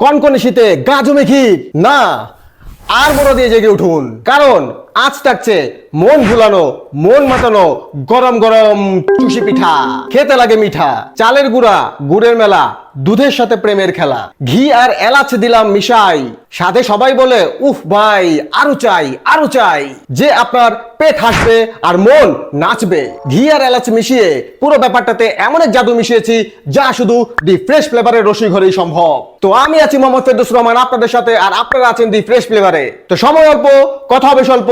কনকনে শীতে গা জমে কি না আর বড় দিয়ে জেগে উঠুন। কারণ আজ থাকছে মন ভুলানো, মন মাতানো গরম গরম চুষি পিঠা। খেতে লাগে মিঠা। চালের গুঁড়া, গুড়ের মেলা, দুধের সাথে প্রেমের খেলা। ঘি আর এলাচ দিলাম মিশাই। সাথে সবাই বলে, উফ ভাই, আরও চাই আরও চাই। যে আপনার পেট হাসবে আর মন নাচবে। ঘি আর এলাচ মিশিয়ে পুরো ব্যাপারটাতে এমন এক জাদু মিশিয়েছি, যা শুধু দি ফ্রেশ ফ্লেভারের রসই ঘরেই সম্ভব। তো আমি আছি মোহাম্মদ ফেরদৌস রহমান আপনাদের সাথে, আর আপনারা আছেন দি ফ্রেশ ফ্লেভারে। তো সময় অল্প, কথা হবে স্বল্প।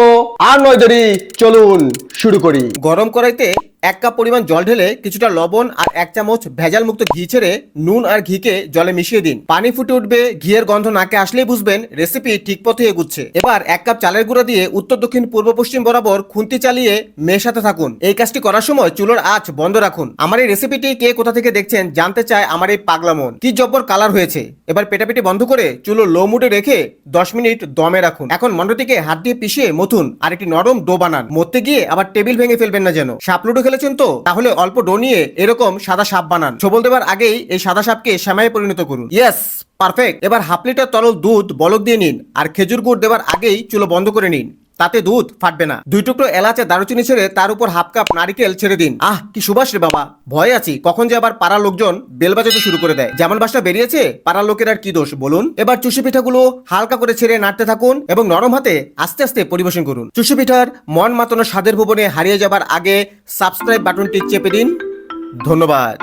আর নয় দেরি চলুন শুরু করি। গরম কড়াইতে এক কাপ পরিমাণ জল ঢেলে কিছুটা লবণ আর এক চামচ ভেজাল মুক্ত ঘি ছেড়ে নুন আর ঘিকে জলে মিশিয়ে দিন। পানি ফুটে উঠবে, ঘিয়ের গন্ধ নাকে আসলেই বুঝবেন রেসিপি ঠিক পথে এগুচ্ছে। এবার এক কাপ চালের গুঁড়া দিয়ে উত্তর, দক্ষিণ, পূর্ব, পশ্চিম বরাবর খুন্তি চালিয়ে মেশাতে থাকুন। এই কাজটি করার সময় চুলোর আঁচ বন্ধ রাখুন। আমার এই রেসিপিটি কে কোথা থেকে দেখছেন জানতে চায় আমার এই পাগলা মন। কি জব্বর কালার হয়েছে? এবার পেটাপেটি বন্ধ করে চুলো লো মুডে রেখে দশ মিনিট দমে রাখুন। এখন মন্ডটিকে হাত দিয়ে পিষিয়ে মথুন আর একটি নরম ডো বানান। মরতে গিয়ে আবার টেবিল ভেঙে ফেলবেন না যেন। সাপ লুডো খেলেছেন তো? তাহলে অল্প ডো নিয়ে এরকম সাদা সাপ বানান। ছবল দেবার আগেই এই সাদা সাপকে শ্যামায় পরিণত করুন। Yes, perfect. এবার হাফ লিটার তরল দুধ বলক দিয়ে নিন, আর খেজুর গুড় দেবার আগেই চুলো বন্ধ করে নিন। তাতে দুধ ফাটবে না। দুই টুকরো এলাচে দারুচিনি ছেড়ে তার উপর হাফ কাপ নারিকেল ছেড়ে দিন। আহ, কি সুবাস রে বাবা। ভয় আছি। কখন যে আবার পাড়ার লোকজন বেল বাজাতে শুরু করে দেয়। যেমন বাসটা বেরিয়েছে, পাড়ার লোকের আর কি দোষ বলুন? এবার চুষি পিঠাগুলো হালকা করে ছেড়ে নাড়তে থাকুন এবং নরম হাতে আস্তে আস্তে পরিবেশন করুন। চুষি পিঠার মন মাতানো স্বাদের ভুবনে হারিয়ে যাবার আগে সাবস্ক্রাইব বাটনটি চেপে দিন। ধন্যবাদ।